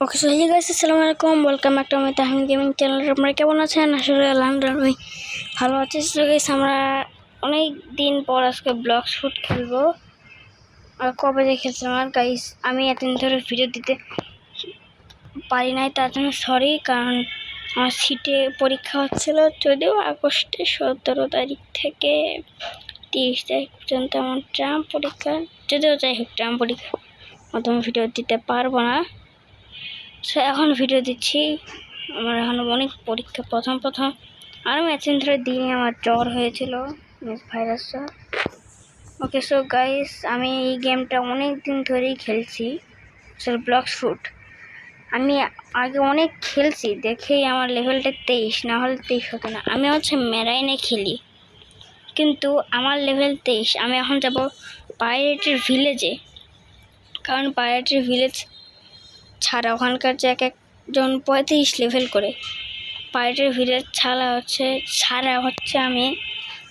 Okay so hey guys আসসালামু আলাইকুম welcome back to my Tahmid gaming channel আপনারা কেমন আছেন? আসলে আলহামদুলিল্লাহ আমি ভালো আছি গাইস আমরা অনেক দিন পর আজকে ব্লগ শ্যুট খেলব। আর কবে যে খেলছিলাম, আর গাইস আমি এতদিন ধরে ভিডিও দিতে পারি নাই, তার জন্য সরি কারণ আমার সিটে পরীক্ষা হচ্ছিল যদিও আগস্টে সতেরো তারিখ থেকে তিরিশ তারিখ পর্যন্ত আমার ট্রাম পরীক্ষা। যদিও যাই হোক ট্রাম পরীক্ষা। মতো আমি ভিডিও দিতে পারব না। সো এখন ভিডিও দিচ্ছি। আমার এখন অনেক পরীক্ষা, প্রথম প্রথম। আরও ম্যাচিন ধরে দিনে আমার জ্বর হয়েছিল ভাইরাস জ্বর ওকে সো গাইস আমি এই গেমটা অনেক দিন ধরেই খেলছি। সেটা ব্লক শুট আমি আগে অনেক খেলছি, দেখেই আমার লেভেলটা তেইশ, না হলে তেইশ হতো না। আমি হচ্ছে মেরাইনে খেলি। কিন্তু আমার লেভেল তেইশ, আমি এখন যাব পাইরেটের ভিলেজে কারণ পাইরেটের ভিলেজ ছাড়া ওখানকার যে এক একজন পঁয়ত্রিশ লেভেল করে। পাইরেটের ভিলেজ ছাড়া হচ্ছে ছাড়া হচ্ছে আমি,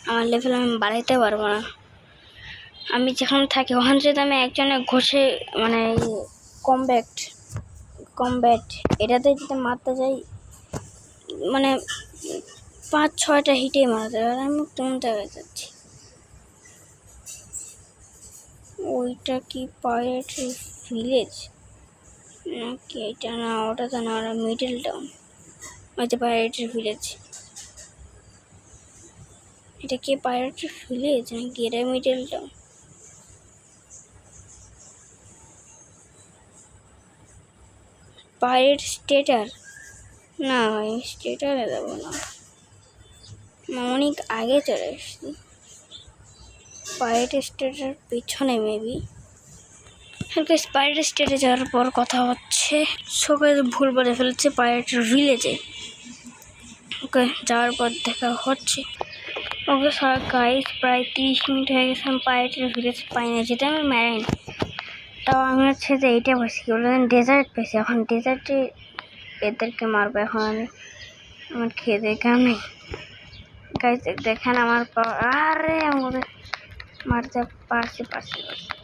আমার লেভেল আমি বাড়াইতে পারব না। আমি যেখানে থাকি, ওখানে যদি আমি একজনে ঘষে মানে কমব্যাক্ট কমব্যাট এটাতে যদি মারতে যাই মানে পাঁচ, ছয়টা হিটেই মারতে পারে, আমি কোন জায়গায় যাচ্ছি। ওইটা কি পাইরেটের ভিলেজ নাকি এটা না, ওটা তো না, ওটা মিডল টাউন হয়তো পাইরেটের ভিলেজ এটা কি পাইরেটের ভিলেজ নাকি এটা মিডল টাউন পাইরেট স্টেটার না ভাই স্টেটারে দেবো না। অনেক আগে চলে এসছি। পাইরেট স্টেটার পিছনে মেবি হালকা পাইরেট স্টেটে যাওয়ার পর কথা হচ্ছে, সবাই ভুল বলে ফেলেছে পাইরেটের ভিলেজে ওকে, যাওয়ার পর দেখা হচ্ছে। ওকে সব গাইস প্রায় তিরিশ মিনিট হয়ে গেছে, আমি পাইরেটের ভিলেজ পাই না যেটা আমি ম্যারাইন তাও আমি হচ্ছে যে এইটা বসি কি বললেন ডেজার্ট পেয়েছি। এখন ডেজার্টে এদেরকে মারবো, এখন আমি আমার খেয়ে দিয়ে নেই গাইস দেখেন আমার আরে, আমাদের মারতে পারছি পারছি পারছি।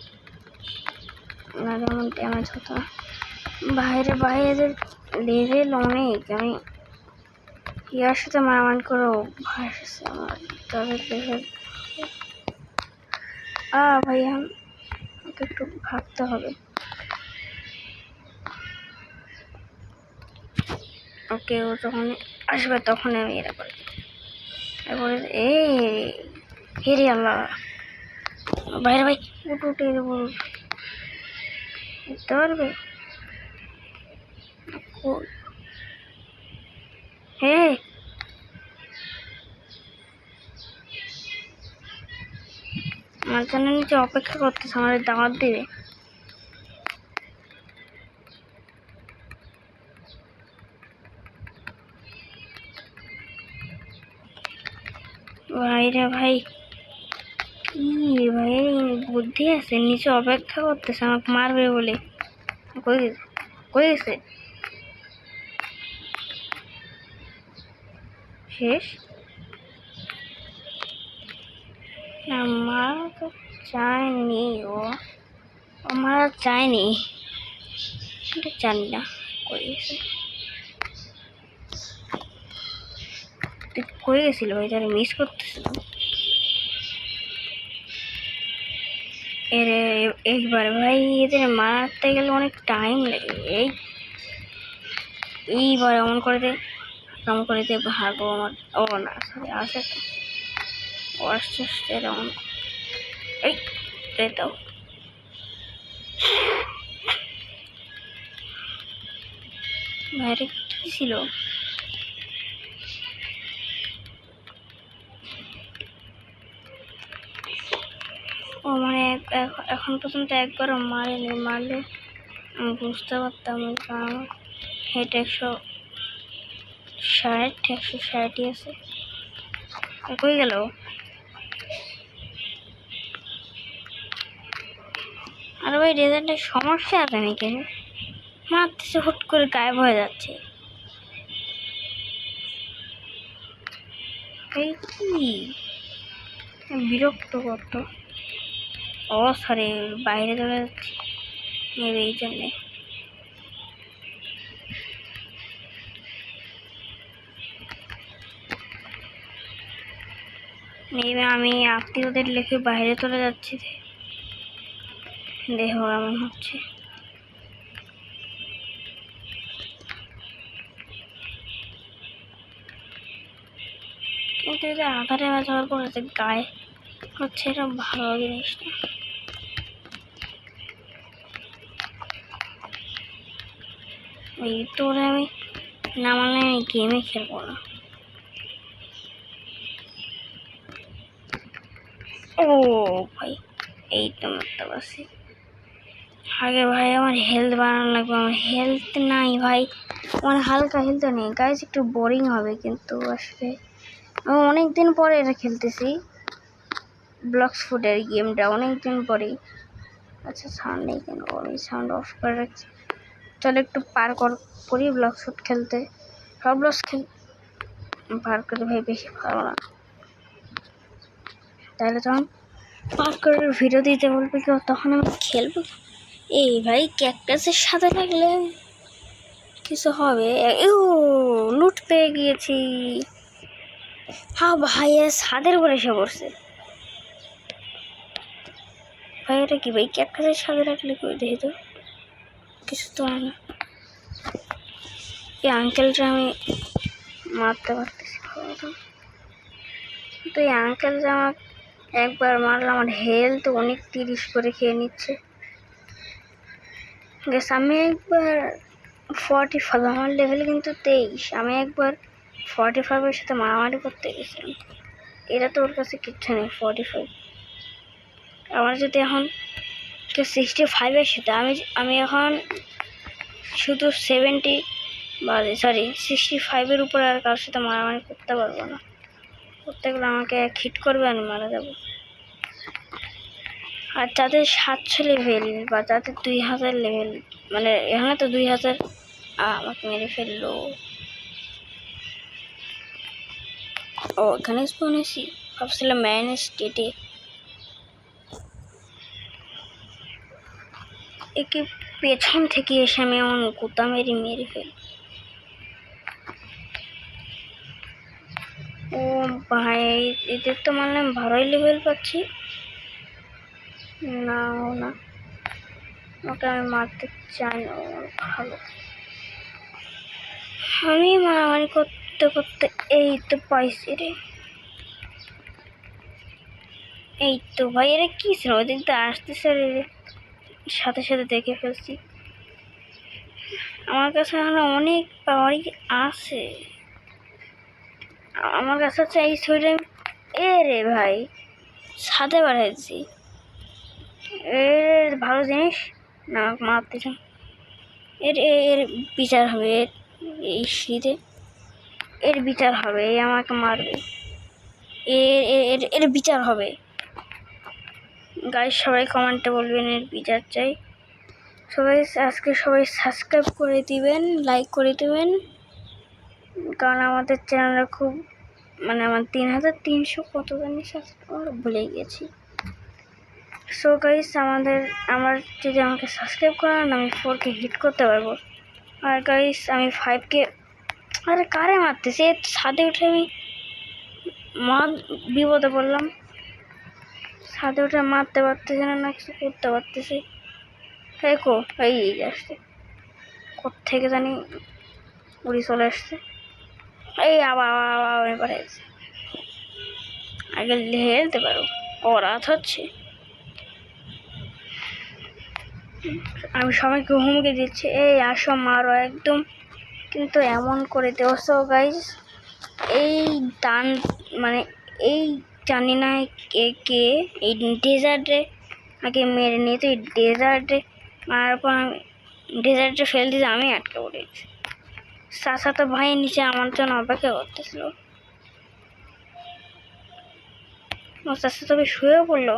না যেমন ড্যামেজ হতো না বাইরে বাইরেদের লেভেল অনেক। আমি ইয়ার সাথে মারামারি করে অভ্যাস আছে আমার তাদের লেভেল। আ ভাই আমাকে একটু ভাবতে হবে। ওকে, ও যখন আসবে তখন আমি এটা করি তারপরে এই হেরে আল্লাহ। বাইরে ভাই, উঠে উঠে উঠতে পারবে? কই? আমার জন্য নিচে অপেক্ষা করতেছে আমাদের দাওয়াত দিবে। ভাই রে ভাই। কি ভাই, বুদ্ধি আছে, নিচে অপেক্ষা করতেছে, আমাকে মারবে বলে। কই কই গেছে? শেষ? না, মারা তো চায়নি ও। ও মারা চায়নি এটা জানি না, কই গেছে? কই গেছিল ভাই, তাহলে মিস করতেছিলাম। এরে এইবার ভাই, এদের মারতে গেলে অনেক টাইম লাগে। এই, এইবার এমন করে দে, এমন করে দে, ভাগো আমার। ও না, সরি, আসে আস্তে এরকম এই, দে দাও বাইরে কি ছিল? ও মানে এখন পর্যন্ত একবারও মারেনি, মারলে আমি বুঝতে পারতাম কারণ হেড একশো ষাট, একশো ষাটই আছে। কই গেল? আরে ভাই, রেজাল্টের সমস্যা আছে নাকি? মারতেছে, হুট করে গায়েব হয়ে যাচ্ছে। এই কি? বিরক্ত করতো ও সরি বাইরে চলে যাচ্ছি। নেবে এই জন্যে। নেবে আমি আত্মীয়দের লেখে বাইরে চলে যাচ্ছি দেহ এমন হচ্ছে। কিন্তু এটা আধারে পর করেছে, গায়ে হচ্ছে এটা ভালো জিনিসটা। এই তোরে আমি নামালে আমি গেমে খেলব না। ও ভাই, এই তো মারতে পারছি। আগে ভাই আমার হেলথ বাড়ানো লাগবে, আমার হেলথ নাই ভাই। আমার হালকা হেলথ নেই। গাইজ একটু বোরিং হবে কিন্তু আসলে। আমি অনেক দিন পরে এটা খেলতেছি। ব্লকস ফুডের গেমটা অনেক দিন পরেই। আচ্ছা সাউন্ড নেই কেন? আমি সাউন্ড অফ করে রাখছি। চলো একটু পার কর, করি ব্লক ফুড খেলতে। সব ব্লকস খেল পার করে ভাই, বেশি ভালো না। তাহলে তখন পার করে ভিডিও দিতে বলবে কেউ, তখন আমি খেলব। এই ভাই ক্যাকটাসের সাথে থাকলে কিছু হবে। লুট পেয়ে গিয়েছি। হ্যাঁ ভাই ছাদের উপরে এসে পড়ছে। ভাই, এটা কি ভাই ক্যাকটাসের সাথে রাখলে কই দেখি তো কিছু তো না। এই আঙ্কেলটা আমি মারতে পারতেছি তো। এই আঙ্কেলটা আমার একবার মারলে, আমার হেলথ অনেক তিরিশ করে খেয়ে নিচ্ছে। গ্যাস আমি একবার ফর্টি ফাইভ আমার লেভেল কিন্তু তেইশ। আমি একবার ফর্টি ফাইভের সাথে মারামারি করতে গেছিলাম। এটা তো ওর কাছে কিচ্ছু নেই ফর্টি ফাইভ আমার যদি এখন কেউ সিক্সটি ফাইভের সাথে আমি আমি এখন শুধু সেভেন্টি বা সরি সিক্সটি ফাইভের উপরে আর কারোর সাথে মারামারি করতে পারব না। করতে গেলে আমাকে এক হিট করবে, আমি মারা যাব। আর যাদের সাতশো লেভেল বা যাদের দুই হাজার লেভেল মানে এখানে তো দুই হাজার আমাকে মেরে ফেলল। ও, এখানে এসি ভাবছিলাম ম্যান স্টেটে একে পেছন থেকে এসে আমি এমন কুতা মেরে মেরে ফেল। ও ভাই, এদের তো মানলাম ভালোই লেভেল পাচ্ছি। না, ও না। ওকে আমি মারতে চাই না ভালো। আমি মারামারি করতে করতে এই তো পাইছি রে। এই তো ভাই, এরা কি ছিল? ওদিক তো আসতেছে রে। সাথে সাথে দেখে ফেলছি। আমার কাছে এখনও অনেক পাওয়ারই আছে। আমার কাছে হচ্ছে এই শরীরে এ রে ভাই ছাদে বাড়াইছি এর ভালো জিনিস? না, মারতে চাই। এর এর বিচার হবে। এর, এই শীতে এর বিচার হবে আমাকে মারবে। এর এর বিচার হবে। গাইজ সবাই কমেন্টে বলবেন এর বিচার চাই। সবাই আজকে সবাই সাবস্ক্রাইব করে দিবেন লাইক করে দিবেন। কারণ আমাদের চ্যানেলটা খুব মানে আমার তিন হাজার তিনশো কত জানি সাবস্ক্রাইবার ভুলে গেছি। সো গাইস আমাদের, আমার যদি আমাকে সাবস্ক্রাইব করান, আমি ফোরকে হিট করতে পারব। আর গাইস আমি ফাইভকে আরে কারে মারতেছি? ছাদে উঠে আমি মা বিপদে পড়লাম। ছাদে উঠে মারতে পারতেছে না না কিছু করতে পারতেছি। এই কো এই আসছে। থেকে জানি উড়ি চলে আসছে। এই আবার আবার। আগে হেলতে পারো ও রাত হচ্ছে। আমি সবাইকে হুমকে দিচ্ছি, এই, আসো, মারো একদম। কিন্তু এমন করে দেওয়া গাইজ এই দান মানে এই জানি না কে কে এই ডেজার্টে আগে মেরে নিয়ে তো এই ডেজার্টে মারার পর আমি ডেজার্টে ফেলে দিতে আমি আটকে পড়েছি সাসা তো ভাই নিচে আমার জন্য অপেক্ষা করতেছিল ও সাসা তবে শুয়েও পড়ল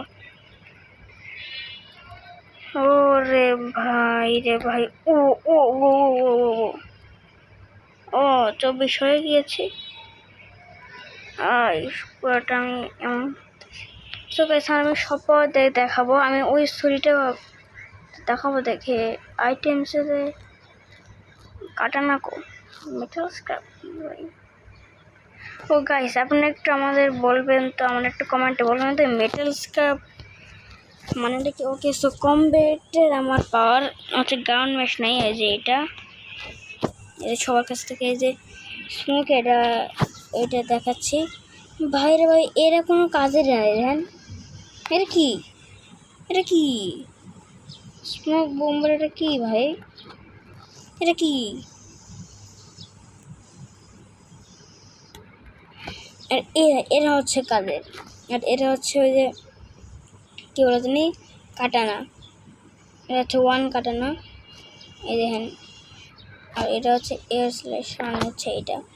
ও রে ভাই রে ভাই ও ও ও ও ও চব্বিশ হয়ে গিয়েছে পুরোটা আমি এমন সো আমি সব দেখাবো। আমি ওই স্টোরিটা দেখাবো দেখে। আইটেমসে কাটানা কো মেটাল স্ক্র্যাপ ও গাইস আপনি একটু আমাদের বলবেন তো আমার একটু কমেন্টে বলবেন তো মেটাল স্কার্প মানে কি? ওকে সো কমবেটের আমার পাওয়ার হচ্ছে গ্রাউন্ড ম্যাশ নেই, এই যে এটা। এই সবার কাছ থেকে এই যে স্মোক এটা এটা দেখাচ্ছি। ভাইরে ভাই, এরা কোনো কাজের নাই হ্যাঁ? এটা কি? এটা কি? স্মোক বোম্বার এটা কি ভাই? এটা কি? আর এরা এরা হচ্ছে কাদের? আর এরা হচ্ছে ওই যে, কী বলো তুমি কাটানা। এটা হচ্ছে ওয়ান কাটানা। এই দেখেন। আর এটা হচ্ছে এয়ার স্ল্যাশ হচ্ছে এটা।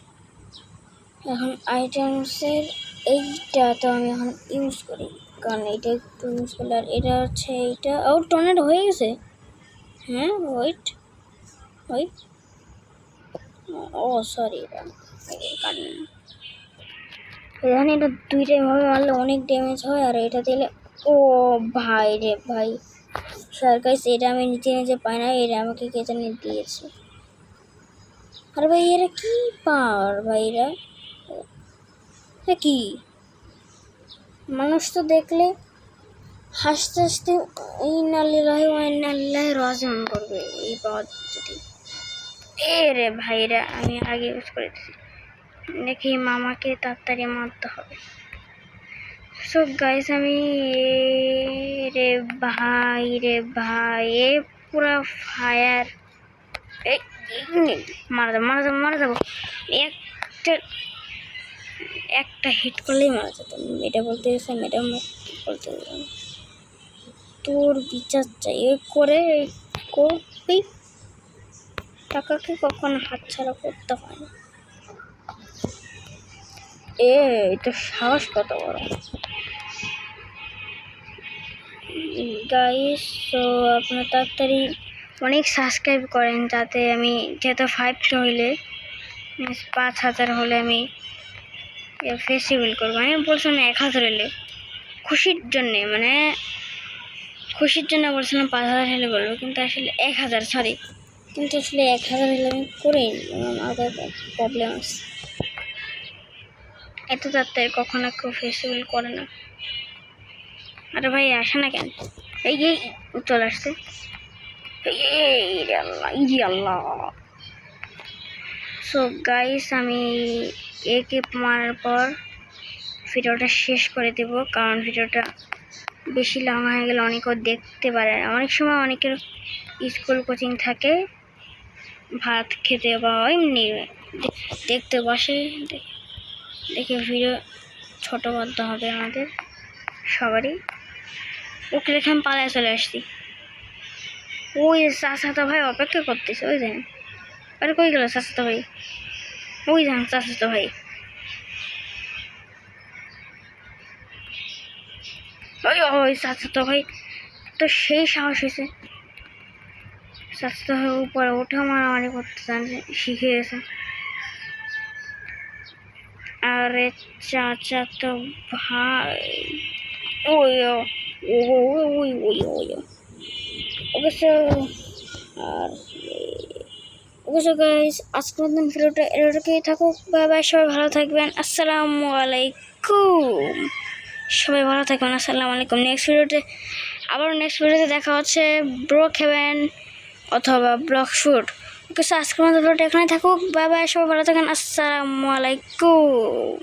এখন আইটেমসের এইটা তো আমি এখন ইউজ করি। কারণ এটা একটু ইউজ করলে আর এটা হচ্ছে এইটা। ও টর্নেট হয়ে গেছে? হ্যাঁ ওয়েট ওয়েট ও সরি এখানে এটা দুইটা ভাবে মারলে অনেক ড্যামেজ হয়, আর এটা দিলে, ও ভাই রে ভাই। সরকার এটা আমি নিচে নিচে পাই না এটা আমাকে কে জানি দিয়েছে। আর ভাই, এরা কী পাওয়ার ভাই এরা? কি? মানুষ তো দেখলে হাসতে হাসতে ওয়াই নালিল্লাহ রাজন করবে। এই যদি এ রে ভাইরা, আমি আগে ইউজ করে দেখি মামাকে তাড়াতাড়ি মারতে হবে। সো গাইস আমি রে ভাই রে ভাই, এ পুরা ফায়ার মারা যাব মারা যাব মারা যাব। একটা একটা হিট করলেই মারা যেত। এটা বলতে গেছে ম্যাডাম বলতে গেলাম? তোর বিচার চাই। এ করে করবি? টাকাকে কখনো হাতছাড়া করতে হয়? না এ, এটা সাহস কত বড়? গাইস তো আপনার তাড়াতাড়ি অনেক সাবস্ক্রাইব করেন যাতে আমি যেহেতু ফাইভ হইলে পাঁচ হাজার হলে আমি ফেস্টিভ্যাল করব। আমি বলছিলাম এক হাজার হলে খুশির জন্যে মানে খুশির জন্য বলছিলাম পাঁচ হাজার হলে বলব, কিন্তু আসলে এক হাজার সরি কিন্তু আসলে এক হাজার হলে আমি করেই আমার প্রবলেম আছে। এত তাড়াতাড়ি কখনো কেউ ফেস্টিভ্যাল করে না। আরে ভাই, আসে না কেন? এই এই চলে আসছে। এই আল্লাহ এই আল্লাহ। সো গাইস আমি একে মারার পর ভিডিওটা শেষ করে দেব, কারণ ভিডিওটা বেশি লং হয়ে গেলে অনেকেও দেখতে পারে না। অনেক সময় অনেকের স্কুল কোচিং থাকে, ভাত খেতে বা এমনি দেখতে বসে দেখে ভিডিও ছোটো করতে হবে আমাদের সবারই। ওকে দেখে আমি পালায় চলে আসছি। ওই চাচাতো ভাই অপেক্ষা করতেছে ওই দেখেন আরে কই গেল চাচাতো ভাই? ওই দেখেন চাচাতো ভাই ওই ওই চাচাতো ভাই তো সেই সাহস হয়েছে চাচাতো ভাই উপরে উঠে মারামারি করতে জানছে শিখে গেছে আরে চাচা তো ভাই ওই ও ওই ওই ওই ওই আর ওকে গাইজ আজকের মতন ভিডিওটা এরকমই থাকুক। বাই বাই সবাই ভালো থাকবেন। আসসালামু আলাইকুম। সবাই ভালো থাকবেন। আসসালামু আলাইকুম। নেক্সট ভিডিওতে আবার নেক্সট ভিডিওতে দেখা হচ্ছে ব্রো খেবেন অথবা ব্লক শুট। ওকে আজকের মতো ভিডিওটা এখানে থাকুক। বাই বাই সবাই ভালো থাকেন আসসালামু আলাইকুম।